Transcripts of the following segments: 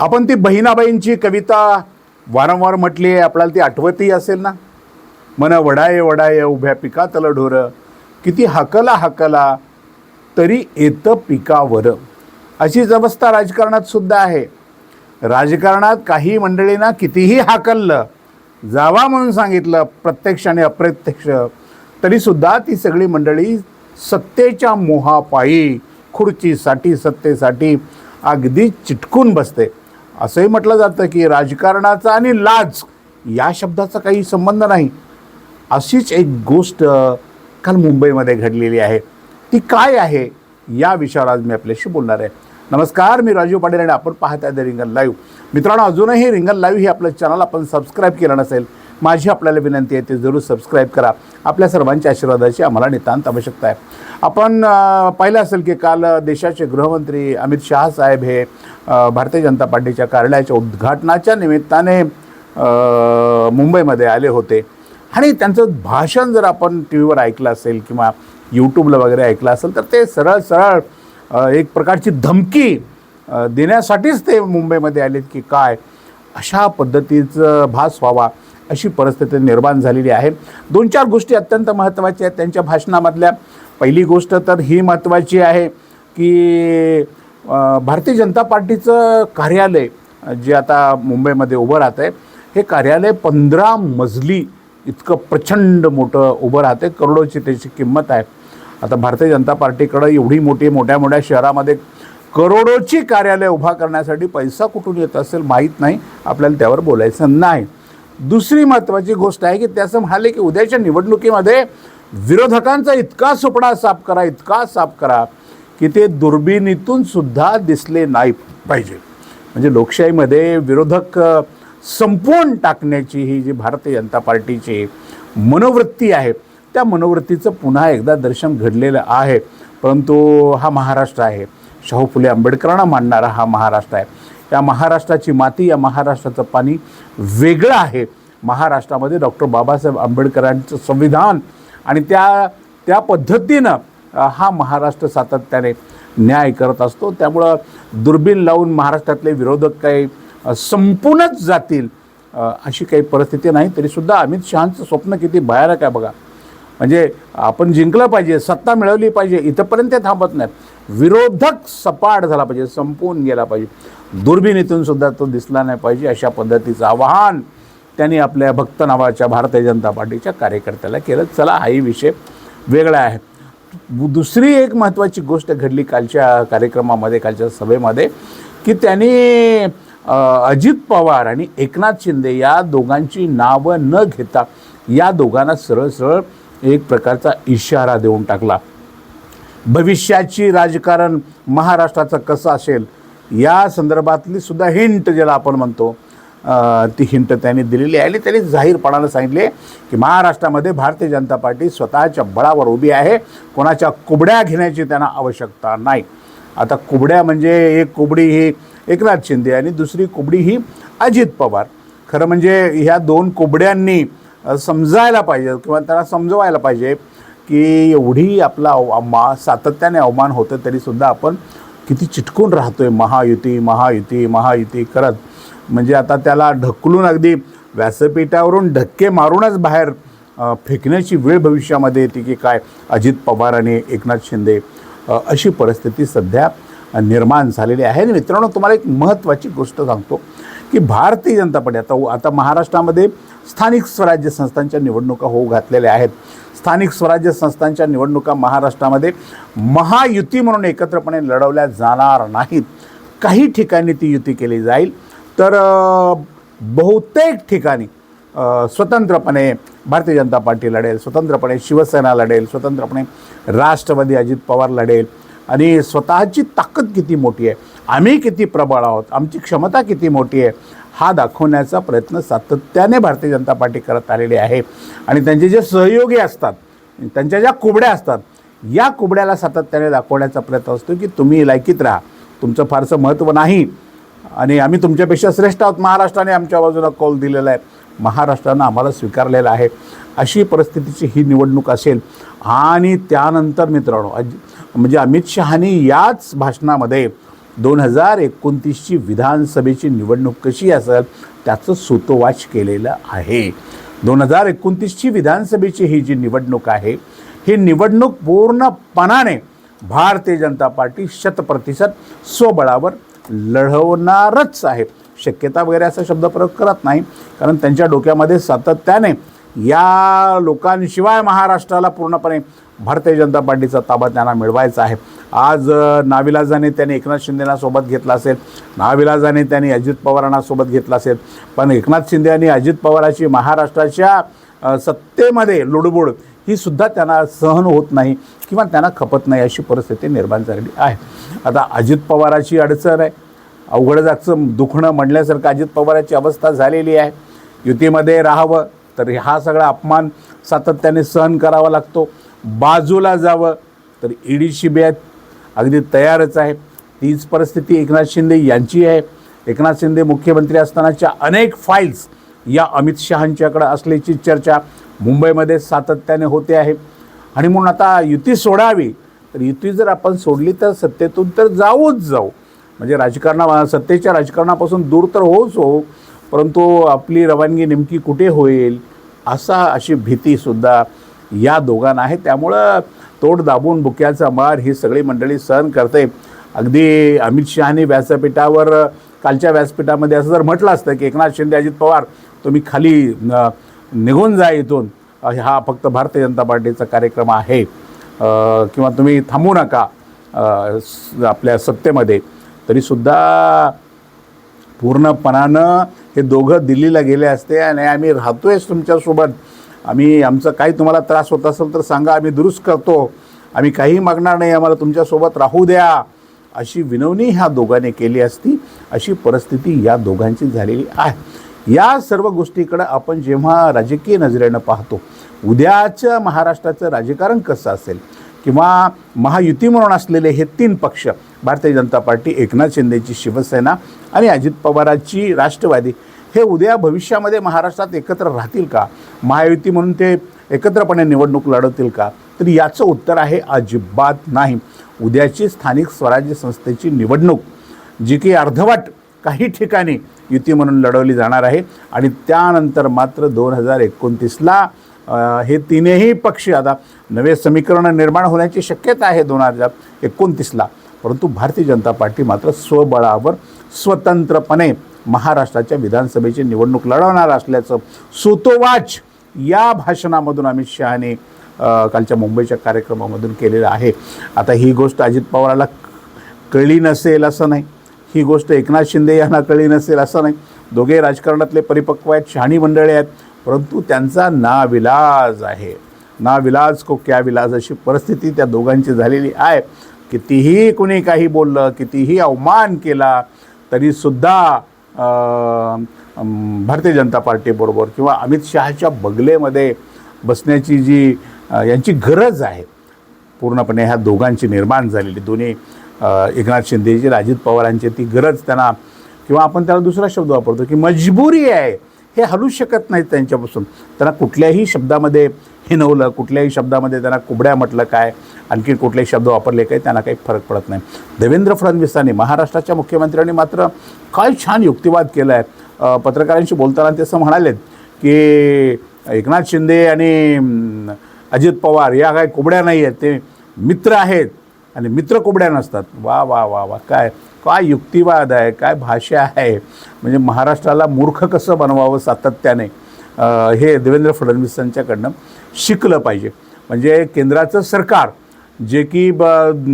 आपण ती बहिणाबाईंची कविता वारंवार म्हटली आहे आपल्याला ती आठवतही असेल ना? मन वडाय वडाय उभ्या पिकातलं ढोर किती हाकला हाकला तरी येतं पिकावर. अशीच अवस्था राजकारणात सुद्धा आहे. राजकारणात काही मंडळींना कितीही हाकललं जावा म्हणून सांगितलं प्रत्यक्ष आणि अप्रत्यक्ष तरीसुद्धा ती सगळी मंडळी सत्तेच्या मोहापायी खुर्चीसाठी सत्तेसाठी अगदी चिटकून बसते. असंही म्हटलं जातं की राजकारणाचा आणि लाज या शब्दाचा काही संबंध नाही. अशीच एक गोष्ट काल मुंबईमध्ये घडलेली आहे. ती काय आहे या विषयावर आज मी आपल्याशी बोलणार आहे. नमस्कार मी राजीव पाटील आणि आपण पाहत आहे द रिंगण लाईव्ह. मित्रांनो अजूनही रिंगण लाईव्ह हे आपलं चॅनल आपण सबस्क्राईब केलं नसेल माझी आपल्याला विनंती आहे ते जरूर सबस्क्राईब करा. आपल्या सर्वांच्या आशीर्वादाची आम्हाला नितांत आवश्यकता आहे. आपण पाहिलं असेल की काल देशाचे गृहमंत्री अमित शहा साहेब हे भारतीय जनता पार्टीच्या कार्यालयाच्या उद्घाटनाच्या निमित्ताने मुंबईमध्ये आले होते. आणि त्यांचं भाषण जर आपण टी व्हीवर ऐकलं असेल किंवा यूट्यूबला वगैरे ऐकलं असेल तर ते सरळ सरळ एक प्रकारची धमकी देण्यासाठीच ते मुंबईमध्ये आलेत की काय? अशा पद्धतीचं भास व्हावा. अशी परिस्थिती निर्माण झालेली आहे. दोन चार गोष्टी अत्यंत महत्त्वाच्या आहेत. त्यांच्या भाषणामधल्या पहिली गोष्ट तर ही महत्त्वाची आहे की भारतीय जनता पार्टीचं कार्यालय जे आता मुंबईमध्ये उभं राहतं आहे हे कार्यालय पंधरा मजली इतकं प्रचंड मोठं उभं राहते करोडोची त्याची किंमत आहे. आता भारतीय जनता पार्टीकडं एवढी मोठी मोठ्या मोठ्या शहरामध्ये करोडोची कार्यालय उभा करण्यासाठी पैसा कुठून येत असेल माहीत नाही. आपल्याला त्यावर बोलायचं नाही. दुसरी महत्त्वाची गोष्ट आहे की त्याचं म्हणाले की उद्याच्या निवडणुकीमध्ये विरोधकांचा इतका सुपडा साफ करा इतका साफ करा की ते दुर्बिणीतून सुद्धा दिसले नाही पाहिजे. म्हणजे लोकशाहीमध्ये विरोधक संपवून टाकण्याची ही जी भारतीय जनता पार्टीची मनोवृत्ती आहे त्या मनोवृत्तीचं पुन्हा एकदा दर्शन घडलेलं आहे. परंतु हा महाराष्ट्र आहे. शाहू फुले आंबेडकरांना मानणारा हा महाराष्ट्र आहे. या महाराष्ट्राची माती या महाराष्ट्राचं पाणी वेगळं आहे. महाराष्ट्रामध्ये डॉक्टर बाबासाहेब आंबेडकरांचं संविधान आणि त्या त्या पद्धतीनं हा महाराष्ट्र सातत्याने न्याय करत असतो. त्यामुळं दुर्बीण लावून महाराष्ट्रातले विरोधक काही संपूनच जातील अशी काही परिस्थिती नाही. तरीसुद्धा अमित शहांचं स्वप्न किती भयानक आहे बघा. म्हणजे आपण जिंकलं पाहिजे सत्ता मिळवली पाहिजे इथंपर्यंत ते थांबत नाही विरोधक सपाट झाला पाहिजे संपवून गेला पाहिजे. दुर्बिणीतून सुद्धा तो दिसला नाही पाहिजे अशा पद्धतीचं आवाहन त्यांनी आपल्या भक्त नावाच्या भारतीय जनता पार्टीच्या कार्यकर्त्याला केलं. चला हाही विषय वेगळा आहे. दुसरी एक महत्त्वाची गोष्ट घडली कालच्या कार्यक्रमामध्ये कालच्या सभेमध्ये की त्यांनी अजित पवार आणि एकनाथ शिंदे या दोघांची नावं न घेता या दोघांना सरळ सरळ एक प्रकारचा इशारा देऊन टाकला. भविष्याची राजकारण महाराष्ट्राचं कसं असेल या संदर्भातली सुद्धा हिंट ज्याला आपण म्हणतो ती हिंट त्यांनी दिलेली आहे. आणि त्यांनी जाहीरपणानं सांगितले की महाराष्ट्रामध्ये भारतीय जनता पार्टी स्वतःच्या बळावर उभी आहे. कोणाच्या कुबड्या घेण्याची त्यांना आवश्यकता नाही. आता कुबड्या म्हणजे एक कुबडी ही एकनाथ शिंदे आणि दुसरी कुबडी ही अजित पवार. खरं म्हणजे ह्या दोन कुबड्यांनी समजायला पाहिजे किंवा त्यांना समजवायला पाहिजे की एवढी आपला अव- मा सातत्याने अवमान होतं तरीसुद्धा आपण किती चिटकून राहतो आहे महायुती महायुती महायुती करत. म्हणजे आता त्याला ढकलून अगदी व्यासपीठावरून धक्के मारूनच बाहेर फेकण्याची वेळ भविष्यामध्ये येते की काय? अजित पवार आणि एकनाथ शिंदे अशी परिस्थिती सध्या निर्माण झालेली आहे. आणि मित्रांनो तुम्हाला एक महत्त्वाची गोष्ट सांगतो. की भारतीय जनता पार्टी आता आता महाराष्ट्रामध्ये स्थानिक स्वराज्य संस्थांच्या निवडणुका होऊ घातलेल्या आहेत. स्थानिक स्वराज्य संस्थांच्या निवडणुका महाराष्ट्रामध्ये महायुती म्हणून एकत्रपणे लढवल्या जाणार नाहीत. काही ठिकाणी ती युती केली जाईल. तर बहुतेक ठिकाणी स्वतंत्रपणे भारतीय जनता पार्टी लढेल स्वतंत्रपणे शिवसेना लढेल स्वतंत्रपणे राष्ट्रवादी अजित पवार लढेल आणि स्वतःची ताकद किती मोठी आहे? आम्ही किती प्रबळ आहोत? आमची क्षमता किती मोठी आहे? हा दाखवण्याचा प्रयत्न सातत्याने भारतीय जनता पार्टी करत आलेली आहे. आणि त्यांचे जे सहयोगी असतात त्यांच्या ज्या कुबड्या असतात या कुबड्याला सातत्याने दाखवण्याचा प्रयत्न असतो की तुम्ही लायकीत राहा. तुमचं फारसं महत्त्व नाही. आणि आम्ही तुमच्यापेक्षा श्रेष्ठ आहोत. महाराष्ट्राने आमच्या बाजूला कौल दिलेला आहे. महाराष्ट्रानं आम्हाला स्वीकारलेला आहे. अशी परिस्थितीची ही निवडणूक असेल. आणि त्यानंतर मित्रांनो म्हणजे अमित शहानी याच भाषणामध्ये दोन हजार एकोणतीसची विधानसभेची निवडणूक कशी असेल त्याचं सूतोवाच केलेलं आहे. दोन हजार एकोणतीसची विधानसभेची ही जी निवडणूक आहे ही निवडणूक पूर्णपणाने भारतीय जनता पार्टी शतप्रतिशत स्वबळावर लढवणारच आहे. शक्यता वगैरे असा शब्द प्रयोग करत नाही कारण त्यांच्या डोक्यामध्ये सातत्याने या लोकांशिवाय महाराष्ट्राला पूर्णपणे भारतीय जनता पार्टीचा ताबा त्यांना मिळवायचा आहे. आज नाविलाजाने त्यांनी एकनाथ शिंदेना सोबत घेतला असेल. नाविलाजाने त्यांनी अजित पवारांना सोबत घेतला असेल. पण एकनाथ शिंदे आणि अजित पवाराची महाराष्ट्राच्या सत्तेमध्ये लुडबुड ही सुद्धा त्यांना सहन होत नाही किंवा त्यांना खपत नाही अशी परिस्थिती निर्माण झालेली आहे. आता अजित पवाराची अडचण आहे. अवघड जागचं दुखणं म्हणल्यासारखं अजित पवाराची अवस्था झालेली आहे. युतीमध्ये राहावं तर हा सगळा अपमान सातत्याने सहन करावा लागतो. बाजूला जावं तर ईडी आय अगदी तयारच आहे. तीच परिस्थिती एकनाथ शिंदे यांची आहे. एकनाथ शिंदे मुख्यमंत्री असतानाच्या अनेक फाईल्स या अमित शहांच्याकडे असल्याची चर्चा मुंबईमध्ये सातत्याने होते आहे. आणि म्हणून आता युती सोडावी तर युती जर आपण सोडली तर सत्तेतून तर जाऊच जाऊ. म्हणजे राजकारणा सत्तेच्या राजकारणापासून दूर तर होऊच हो परंतु आपली रवानगी नेमकी कुठे होईल असा अशी भीतीसुद्धा या दोघांना आहे. त्यामुळं तोड दाबून बुक्याचा मार ही सगळी मंडळी सहन करते. अगदी अमित शहानी व्यासपीठावर कालच्या व्यासपीठामध्ये असं जर म्हटलं असतं की एकनाथ शिंदे अजित पवार तुम्ही खाली निघून जा इथून. हा फक्त भारतीय जनता पार्टीचा कार्यक्रम आहे. किंवा तुम्ही थांबू नका स- आपल्या सत्तेमध्ये. तरीसुद्धा पूर्णपणानं हे दोघं दिल्लीला गेले असते आणि आम्ही राहतोयच तुमच्यासोबत. आम्ही आमचं काही तुम्हाला त्रास होत असेल तर सांगा आम्ही दुरुस्त करतो. आम्ही काही मागणार नाही आम्हाला तुमच्यासोबत राहू द्या. अशी विनवणी ह्या दोघांनी केली असती. अशी परिस्थिती या दोघांची झालेली आहे. या सर्व गोष्टीकडं आपण जेव्हा राजकीय नजरेनं पाहतो उद्याचं महाराष्ट्राचं राजकारण कसं असेल किंवा महायुती म्हणून असलेले हे तीन पक्ष भारतीय जनता पार्टी एकनाथ शिंदेची शिवसेना आणि अजित पवारांची राष्ट्रवादी हे उद्या भविष्यामध्ये महाराष्ट्रात एकत्र राहतील का? महायुती म्हणून ते एकत्रपणे निवडणूक लढवतील का? तर याचं उत्तर आहे अजिबात नाही. उद्याची स्थानिक स्वराज्य संस्थेची निवडणूक जी की अर्धवट काही ठिकाणी युती म्हणून लढवली जाणार आहे. आणि त्यानंतर मात्र दोन हजार एकोणतीसला हे तीनही पक्ष आता नवे समीकरण निर्माण होण्याची शक्यता आहे दोन हजार एकोणतीसला. परंतु भारतीय जनता पार्टी मात्र स्वबळावर स्वतंत्रपणे महाराष्ट्राच्या विधानसभेची निवडणूक लढवणार असल्याचं सुतोवाच या भाषणामधून अमित शहाने कालच्या मुंबईच्या कार्यक्रमामधून केलेलं आहे. आता ही गोष्ट अजित पवाराला कळली नसेल असं नाही. ही गोष्ट एकनाथ शिंदे यांना कळली नसेल असं नाही. दोघे राजकारणातले परिपक्व आहेत शहाणी मंडळी आहेत परंतु त्यांचा नाविलाज आहे. नाविलाज को क्या विलाज अशी परिस्थिती त्या दोघांची झालेली आहे. कितीही कुणी काही बोललं कितीही अवमान केला तरीसुद्धा भारतीय जनता पार्टीबरोबर किंवा अमित शहाच्या बगलेमध्ये बसण्याची जी यांची गरज आहे पूर्णपणे ह्या दोघांची निर्माण झालेली दोन्ही एकनाथ शिंदेची अजित पवारांची ती गरज त्यांना किंवा आपण त्याला दुसरा शब्द वापरतो की मजबुरी आहे हे हलू शकत नाहीत त्यांच्यापासून. त्यांना कुठल्याही शब्दामध्ये हिनवलं कुठल्याही शब्दामध्ये त्यांना कुबड्या म्हटलं काय आणखी कुठलेही शब्द वापरले काय त्यांना काही फरक पडत नाही. देवेंद्र फडणवीसांनी महाराष्ट्राच्या मुख्यमंत्र्यांनी मात्र काय छान युक्तिवाद केला आहे पत्रकारांशी बोलताना ते असं म्हणालेत की एकनाथ शिंदे आणि अजित पवार या काय कुबड्या नाही आहेत ते मित्र आहेत आणि मित्र कुबड्या नसतात. वा वा वा वा काय काय युक्तिवाद आहे काय भाषा आहे. म्हणजे महाराष्ट्राला मूर्ख कसं बनवावं सातत्याने? हे देवेंद्र फडणवीसांच्याकडनं. शिकलं पाहिजे. म्हणजे केंद्राचं सरकार जे की ब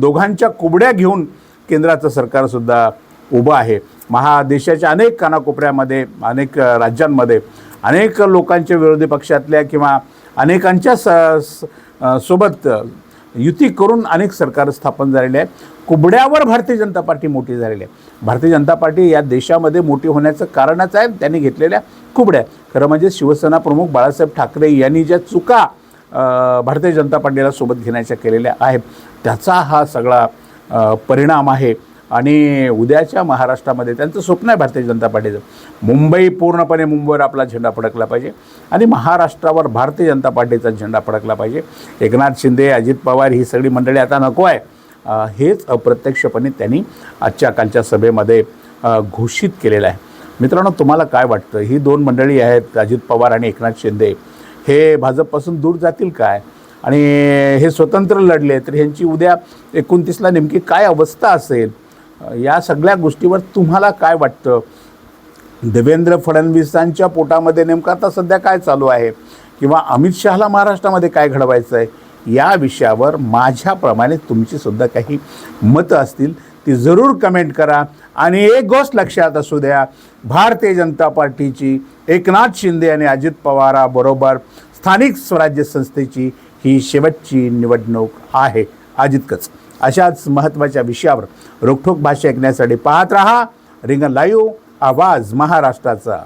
दोघांच्या कुबड्या घेऊन केंद्राचं सरकारसुद्धा उभं आहे. महा देशाच्या अनेक कानाकोपऱ्यामध्ये अनेक राज्यांमध्ये अनेक लोकांच्या विरोधी पक्षातल्या किंवा अनेकांच्या स स- सोबत युती करून अनेक सरकार स्थापन झालेले आहेत. कुबड्यावर भारतीय जनता पार्टी मोठी झालेली आहे. भारतीय जनता पार्टी या देशामध्ये मोठी होण्याचं कारणच आहे. त्यांनी घेतलेल्या कुबड्या खरं म्हणजे शिवसेना प्रमुख बाळासाहेब ठाकरे यांनी ज्या चुका भारतीय जनता पार्टीला सोबत घेण्याच्या केलेल्या आहेत त्याचा हा सगळा परिणाम आहे. आणि उद्याच्या महाराष्ट्रामध्ये त्यांचं स्वप्न आहे भारतीय जनता पार्टीचं. मुंबई पूर्णपणे मुंबईवर आपला झेंडा फडकला पाहिजे आणि महाराष्ट्रावर भारतीय जनता पार्टीचा झेंडा फडकला पाहिजे. एकनाथ शिंदे अजित पवार ही सगळी मंडळी आता नको आहे. हेच अप्रत्यक्षपणे त्यांनी आजच्या कालच्या सभेमध्ये घोषित केलेलं आहे. मित्रांनो तुम्हाला काय वाटतं? ही दोन मंडळी आहेत अजित पवार आणि एकनाथ शिंदे. हे भाजपपासून दूर जातील काय? आणि हे स्वतंत्र लढले तर ह्यांची उद्या एकोणतीसला नेमकी काय अवस्था असेल? या सगळ्या गोष्टीवर तुम्हाला काय वाटतं? देवेंद्र फडणवीसांच्या पोटामध्ये नेमकं आता सध्या काय चालू आहे? किंवा अमित शहाला महाराष्ट्रामध्ये काय घडवायचं आहे या विषयावर माझ्याप्रमाणे तुमची सुद्धा काही मतं असतील ती जरूर कमेंट करा. आणि एक गोष्ट लक्षात असू द्या भारतीय जनता पार्टीची एकनाथ शिंदे आणि अजित पवाराबरोबर स्थानिक स्वराज्य संस्थेची ही शेवटची निवडणूक आहे. अजितकच. अशाच महत्त्वाच्या विषयावर रोखोक भाषा ऐकण्यासाठी पाहत रहा. रिंगण लाईव्ह आवाज महाराष्ट्राचा.